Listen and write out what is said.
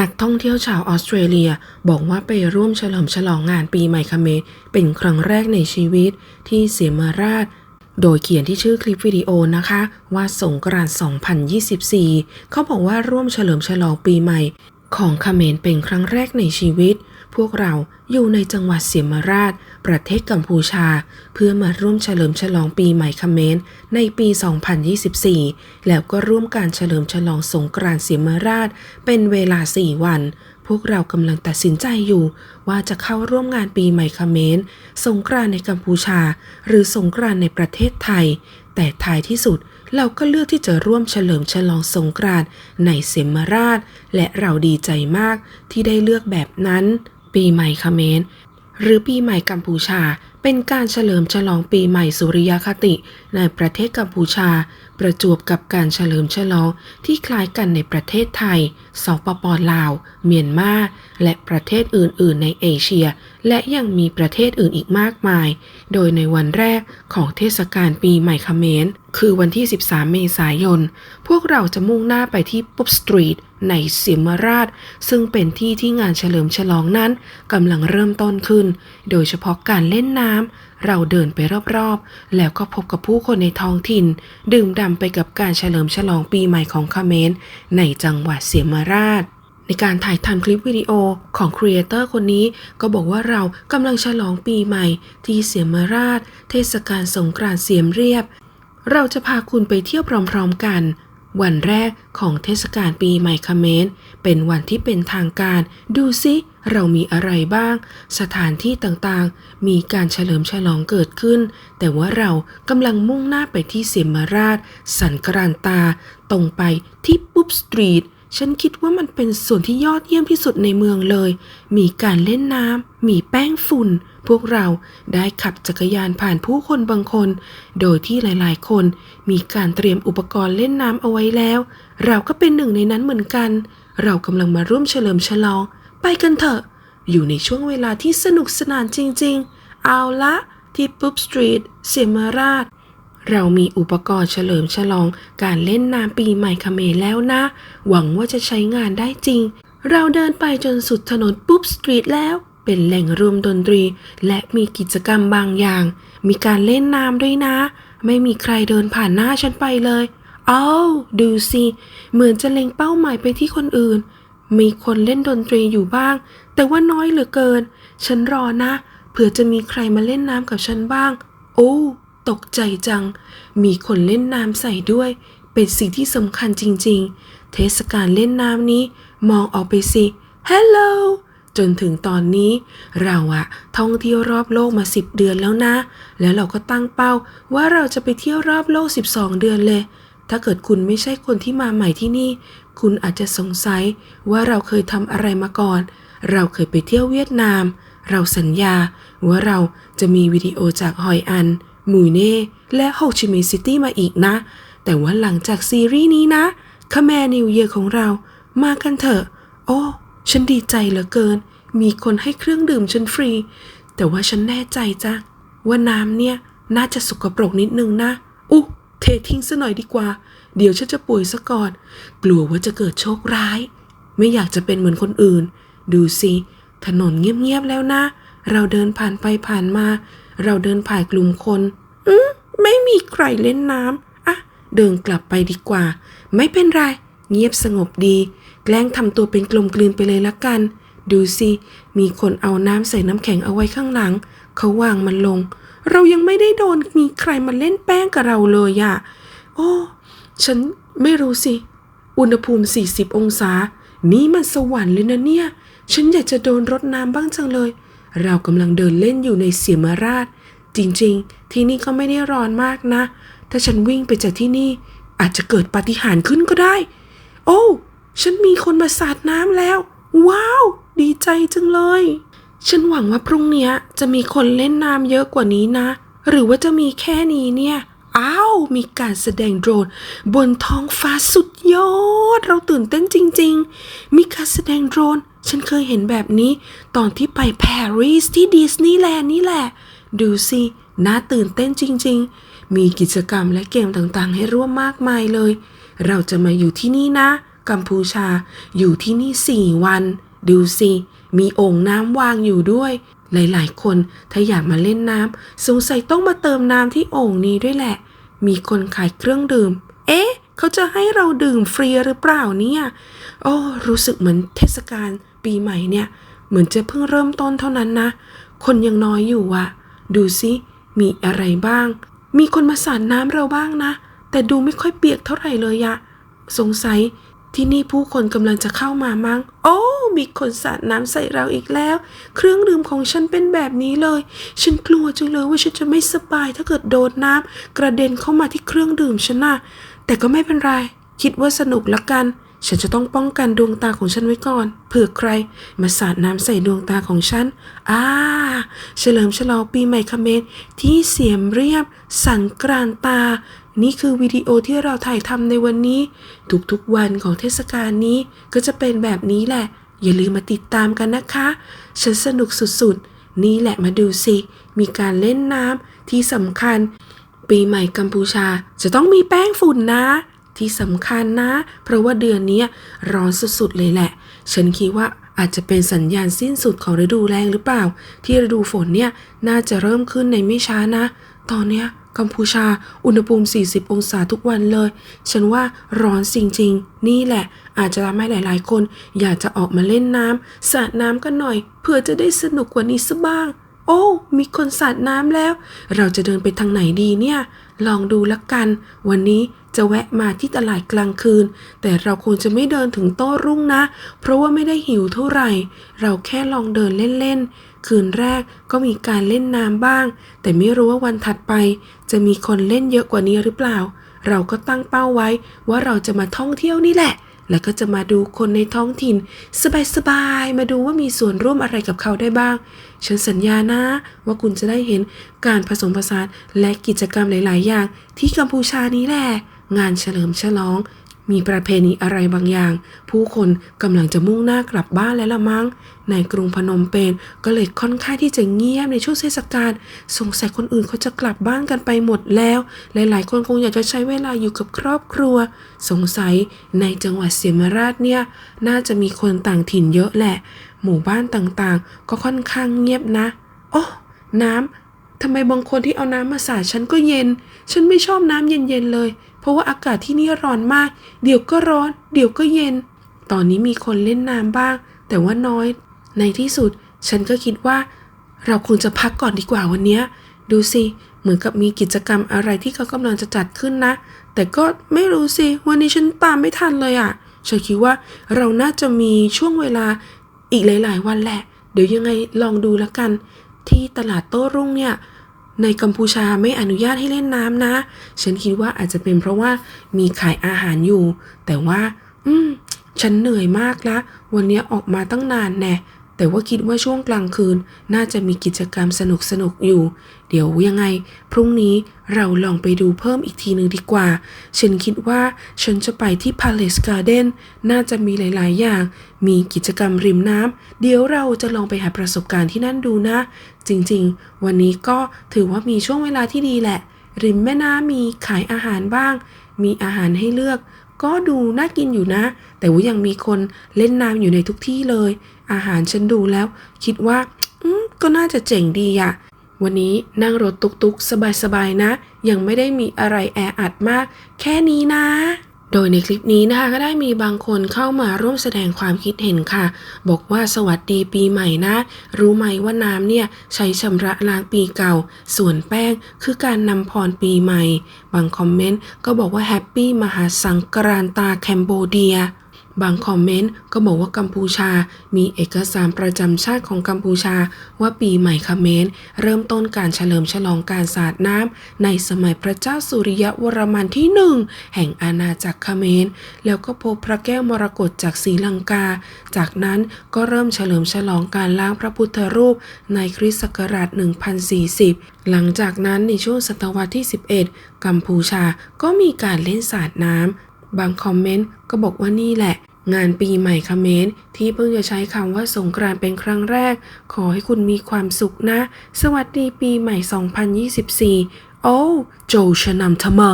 นักท่องเที่ยวชาวออสเตรเลียบอกว่าไปร่วมเฉลิมฉลองงานปีใหม่เมเป็นครั้งแรกในชีวิตที่เสียมาราช โดยเขียนที่ชื่อคลิปวิดีโอนะคะ ว่าสงกรานต์2024 เขาบอกว่าร่วมเฉลิมฉลองปีใหม่ ของเมนเป็นครั้งแรกในชีวิต พวกเราอยู่ในจังหวัดเสียมราช ประเทศกัมพูชา เพื่อมาร่วมเฉลิมฉลองปีใหม่เขมรในปี 2024 แล้วก็ร่วมการเฉลิมฉลองสงกรานต์เสียมราช เป็นเวลา 4 วัน พวกเรากำลังตัดสินใจอยู่ ว่าจะเข้าร่วมงานปีใหม่เขมรสงกรานต์ในกัมพูชา หรือสงกรานต์ในประเทศไทย แต่ท้ายที่สุดเราก็เลือกที่จะร่วมเฉลิมฉลองสงกรานต์ในเสมราช และเราดีใจมากที่ได้เลือกแบบนั้น ปีใหม่เขมรหรือปีใหม่กัมพูชา เป็นการเฉลิมฉลองปีใหม่สุริยคติ ในประเทศกัมพูชาประจวบกับการเฉลิมฉลองที่คล้ายกันในประเทศไทย สปปลาว เมียนมา และประเทศอื่น ๆ ในเอเชีย และยังมีประเทศอื่นอีกมากมาย โดยในวันแรกของเทศกาลปีใหม่เขมร คือวันที่ 13 เมษายน พวกเราจะมุ่งหน้าไปที่ปุ๊บสตรีทในเสียมราช ซึ่งเป็นที่ที่งานเฉลิมฉลองนั้นกำลังเริ่มต้นขึ้น โดยเฉพาะการเล่นน้ำเราเดินไปรอบๆ แล้วก็พบกับผู้คนในท้องถิ่น ดื่มด่ำไปกับการเฉลิมฉลองปีใหม่ของคาเมรในจังหวัดเสียมราช ในการถ่ายทำคลิปวิดีโอของครีเอเตอร์คนนี้ก็บอกว่าเรากำลังฉลองปีใหม่ ที่เสียมราช เทศกาลสงกรานต์เสียมเรียบ เราจะพาคุณไปเที่ยวพร้อมๆกัน วันแรกของเทศกาลปีใหม่เมนเป็นวันที่เป็นทางการ ดูซิเรามีอะไรบ้าง สถานที่ต่างๆ มีการเฉลิมฉลองเกิดขึ้น แต่ว่าเรากำลังมุ่งหน้าไปที่เสียมราช สันกรานตา ตรงไปที่ปุ๊บสตรีท ฉันคิดว่ามันเป็นส่วนที่ยอดเยี่ยมที่สุดในเมืองเลย มีการเล่นน้ำ มีแป้งฝุ่น พวกเราได้ขับจักรยานผ่านผู้คนบางคน โดยที่หลายๆ คนมีการเตรียมอุปกรณ์เล่นน้ำเอาไว้แล้ว เราก็เป็นหนึ่งในนั้นเหมือนกัน เรากำลังมาร่วมเฉลิมฉลอง ไปกันเถอะ อยู่ในช่วงเวลาที่สนุกสนานจริง ๆ เอาละที่ปุ๊บสตรีทเสียมราช เรามีอุปกรณ์เฉลิมฉลองการเล่นน้ำปีใหม่เขมรแล้วนะ หวังว่าจะใช้งานได้จริง เราเดินไปจนสุดถนนปุ๊บสตรีทแล้ว เป็นแหล่งรวมดนตรี และมีกิจกรรมบางอย่าง มีการเล่นน้ำด้วยนะ ไม่มีใครเดินผ่านหน้าฉันไปเลยอ้าวดูสิ เหมือนจะเล็งเป้าหมายไปที่คนอื่น มีคนเล่นดนตรีอยู่บ้าง แต่ว่าน้อยเหลือเกิน ฉันรอนะ เผื่อจะมีใครมาเล่นน้ำกับฉันบ้าง โอ้ ตกใจจัง มีคนเล่นน้ำใส่ด้วย เป็นสิ่งที่สำคัญจริง ๆ เทศกาลเล่นน้ำนี้ มองออกไปสิ ฮัลโหล จนถึงตอนนี้ เราอะท่องเที่ยวรอบโลกมา 10 เดือนแล้วนะ แล้วเราก็ตั้งเป้าว่าเราจะไปเที่ยวรอบโลก 12 เดือนเลย ถ้าเกิดคุณไม่ใช่คนที่มาใหม่ที่นี่ คุณอาจจะสงสัยว่าเราเคยทำอะไรมาก่อน เราเคยไปเที่ยวเวียดนาม เราสัญญาว่าเราจะมีวิดีโอจากฮอยอัน มูเน่และโฮชิมินซิตี้มาอีกนะ แต่ว่าหลังจากซีรีส์นี้นะคาแมนิวเยอร์ของเรามากันเถอะ โอ้ ฉันดีใจเหลือเกิน มีคนให้เครื่องดื่มฉันฟรี แต่ว่าฉันแน่ใจจ้ะว่าน้ำเนี่ยน่าจะสกปรกนิดนึงนะ อุ๊เททิ้งซะหน่อยดีกว่า เดี๋ยวฉันจะป่วยซะก่อน กลัวว่าจะเกิดโชคร้าย ไม่อยากจะเป็นเหมือนคนอื่น ดูสิ ถนนเงียบๆแล้วนะ เราเดินผ่านไปผ่านมา เราเดินผ่านกลุ่มคน อืมไม่มีใครเล่นน้ำอะ เดินกลับไปดีกว่า ไม่เป็นไร เงียบสงบดี แกล้งทำตัวเป็นกลมกลืนไปเลยละกัน ดูสิ มีคนเอาน้ำใส่น้ำแข็งเอาไว้ข้างหลัง เขาวางมันลง เรายังไม่ได้โดนมีใครมาเล่นแป้งกับเราเลยอะโอ้ ฉันไม่รู้สิ อุณหภูมิ 40 องศา นี่มันสวรรค์เลยนะเนี่ย ฉันอยากจะโดนรดน้ำบ้างจังเลย เรากำลังเดินเล่นอยู่ในเสียมราช จริงๆ ที่นี่ก็ไม่ได้ร้อนมากนะ ถ้าฉันวิ่งไปจากที่นี่ อาจจะเกิดปาฏิหาริย์ขึ้นก็ได้ โอ้ ฉันมีคนมาสาดน้ำแล้ว ว้าว ดีใจจังเลย ฉันหวังว่าพรุ่งนี้จะมีคนเล่นน้ำเยอะกว่านี้นะ หรือว่าจะมีแค่นี้เนี่ยอ้าว มีการแสดงโดรน บนท้องฟ้าสุดยอด เราตื่นเต้นจริง ๆ มีการแสดงโดรน ฉันเคยเห็นแบบนี้ตอนที่ไปปารีสที่ดิสนีย์แลนด์นี่แหละ ดูสิน่าตื่นเต้นจริง ๆ มีกิจกรรมและเกมต่างๆ ให้ร่วมมากมายเลย เราจะมาอยู่ที่นี่นะ กัมพูชา อยู่ที่นี่สี่วัน ดูสิ มีโอ่งน้ำวางอยู่ด้วย หลายๆ คนถ้าอยากมาเล่นน้ำสงสัยต้องมาเติมน้ำที่โอ่งนี้ด้วยแหละ มีคนขายเครื่องดื่ม เอ๊ะ เขาจะให้เราดื่มฟรีหรือเปล่าเนี่ย โอ้ รู้สึกเหมือนเทศกาล ปีใหม่เนี่ย เหมือนจะเพิ่งเริ่มต้นเท่านั้นนะ คนยังน้อยอยู่อะดูสิมีอะไรบ้าง มีคนมาสาดน้ำเราบ้างนะ แต่ดูไม่ค่อยเปียกเท่าไหร่เลยอะสงสัยที่นี่ผู้คนกำลังจะเข้ามามั้ง โอ้ มีคนสาดน้ำใส่เราอีกแล้ว เครื่องดื่มของฉันเป็นแบบนี้เลย ฉันกลัวจังเลยว่าฉันจะไม่สบายถ้าเกิดโดนน้ำกระเด็นเข้ามาที่เครื่องดื่มฉันนะแต่ก็ไม่เป็นไร คิดว่าสนุกละกัน ฉันจะต้องป้องกันดวงตาของฉันไว้ก่อน เผื่อใครมาสาดน้ำใส่ดวงตาของฉันอ่าเฉลิมฉลองปีใหม่คเมรที่เสียมเรียบ สันกรานตา นี่คือวิดีโอที่เราถ่ายทำในวันนี้ ทุกๆวันของเทศกาลนี้ก็จะเป็นแบบนี้แหละ อย่าลืมมาติดตามกันนะคะ ฉันสนุกสุดๆ นี่แหละมาดูสิ มีการเล่นน้ำที่สำคัญ ปีใหม่กัมพูชาจะต้องมีแป้งฝุ่นนะ ที่สำคัญนะ เพราะว่าเดือนนี้ร้อนสุดๆเลยแหละ ฉันคิดว่าอาจจะเป็นสัญญาณสิ้นสุดของฤดูแล้งหรือเปล่า ที่ฤดูฝนเนี่ยน่าจะเริ่มขึ้นในไม่ช้านะ ตอนเนี้ยกัมพูชา อุณหภูมิ 40 องศาทุกวันเลย ฉันว่าร้อนจริงๆ นี่แหละ อาจจะทำให้หลายๆ คน อยากจะออกมาเล่นน้ำสาดน้ำกันหน่อย เพื่อจะได้สนุกกว่านี้สักบ้าง โอ้ มีคนสาดน้ำแล้ว เราจะเดินไปทางไหนดีเนี่ย ลองดูละกัน วันนี้ จะแวะมาที่ตลาดกลางคืน แต่เราคงจะไม่เดินถึงโต้รุ่งนะ เพราะว่าไม่ได้หิวเท่าไหร่ เราแค่ลองเดินเล่นๆ คืนแรกก็มีการเล่นน้ำบ้าง แต่ไม่รู้ว่าวันถัดไป จะมีคนเล่นเยอะกว่านี้หรือเปล่า เราก็ตั้งเป้าไว้ว่าเราจะมาท่องเที่ยวนี่แหละแล้วก็จะมาดูคนในท้องถิ่น สบายๆ มาดูว่ามีส่วนร่วมอะไรกับเขาได้บ้าง ฉันสัญญานะ ว่าคุณจะได้เห็นการผสมผสานและกิจกรรมหลาย ๆ อย่างที่กัมพูชานี้แหละ งานเฉลิมฉลอง มีประเพณีอะไรบางอย่าง ผู้คนกำลังจะมุ่งหน้ากลับบ้านแล้วละมั้ง ในกรุงพนมเปญก็เลยค่อนข้างที่จะเงียบในช่วงเทศกาลสงสัยคนอื่นเขาจะกลับบ้านกันไปหมดแล้ว หลายๆ คนคงอยากจะใช้เวลาอยู่กับครอบครัว สงสัยในจังหวัดเสียมราชเนี่ยน่าจะมีคนต่างถิ่นเยอะแหละ หมู่บ้านต่างๆ ก็ค่อนข้างเงียบนะโอ้น้ำ ทำไมบางคนที่เอาน้ำมาสาดฉันก็เย็น ฉันไม่ชอบน้ำเย็นๆเลย เพราะว่าอากาศที่นี่ร้อนมาก เดี๋ยวก็ร้อน เดี๋ยวก็เย็น ตอนนี้มีคนเล่นน้ำบ้าง แต่ว่าน้อย ในที่สุด ฉันก็คิดว่า เราควรจะพักก่อนดีกว่าวันนี้ ดูสิ เหมือนกับมีกิจกรรมอะไรที่เขากำลังจะจัดขึ้นนะ แต่ก็ไม่รู้สิ วันนี้ฉันตามไม่ทันเลยอะ่ะ ฉันคิดว่าเราน่าจะมีช่วงเวลาอีกหลาย ๆ วันแหละ เดี๋ยวยังไงลองดูแล้วกัน ที่ตลาดโต้รุ่งเนี่ยในกัมพูชาไม่อนุญาตให้เล่นน้ำนะ ฉันคิดว่าอาจจะเป็นเพราะว่ามีขายอาหารอยู่ แต่ว่า อืม ฉันเหนื่อยมากละ วันนี้ออกมาตั้งนานแน่แต่ว่าคิดว่าช่วงกลางคืน น่าจะมีกิจกรรมสนุกสนุกๆอยู่ เดี๋ยวยังไง พรุ่งนี้เราลองไปดูเพิ่มอีกทีหนึ่งดีกว่า ฉันคิดว่าฉันจะไปที่ Palace Garden น่าจะมีหลาย ๆ อย่าง มีกิจกรรมริมน้ำเดี๋ยวเราจะลองไปหาประสบการณ์ที่นั่นดูนะ จริงๆ วันนี้ก็ถือว่ามีช่วงเวลาที่ดีแหละ ริมแม่น้ำมีขายอาหารบ้าง มีอาหารให้เลือก ก็ดูน่ากินอยู่นะ แต่ว่ายังมีคนเล่นน้ำอยู่ในทุกที่เลย อาหารฉันดูแล้ว คิดว่าก็น่าจะเจ๋งดีอะวันนี้นั่งรถตุกๆ สบายๆนะ ยังไม่ได้มีอะไรแออัดมาก แค่นี้นะ โดยในคลิปนี้นะคะก็ได้มีบางคนเข้ามาร่วมแสดงความคิดเห็นค่ะ บอกว่าสวัสดีปีใหม่นะ รู้ไหมว่าน้ำเนี่ยใช้ชำระล้างปีเก่า ส่วนแป้งคือการนำพรปีใหม่ บางคอมเมนต์ก็บอกว่าแฮปปี้มหาสังกรานตาแคมโบเดีย บางคอมเมนต์ก็บอกว่ากัมพูชา มีเอกสารประจำชาติของกัมพูชา ว่าปีใหม่เขมรเริ่มต้นการเฉลิมฉลองการสาดน้ำในสมัยพระเจ้าสุริยวรมันที่หนึ่งแห่งอาณาจักรเขมรแล้วก็พบพระแก้วมรกตจากศรีลังกา จากนั้นก็เริ่มเฉลิมฉลองการล้างพระพุทธรูปในคริสต์ศักราช 1040 หลังจากนั้นในช่วงศตวรรษที่ 11 กัมพูชาก็มีการเล่นสาดน้ำ บางคอมเมนต์ก็บอกว่านี่แหละ งานปีใหม่คเขมรที่เพิ่งจะใช้คำว่าสงกรานต์เป็นครั้งแรก ขอให้คุณมีความสุขนะ สวัสดีปีใหม่ 2024 โอ้โจชะนำทำไม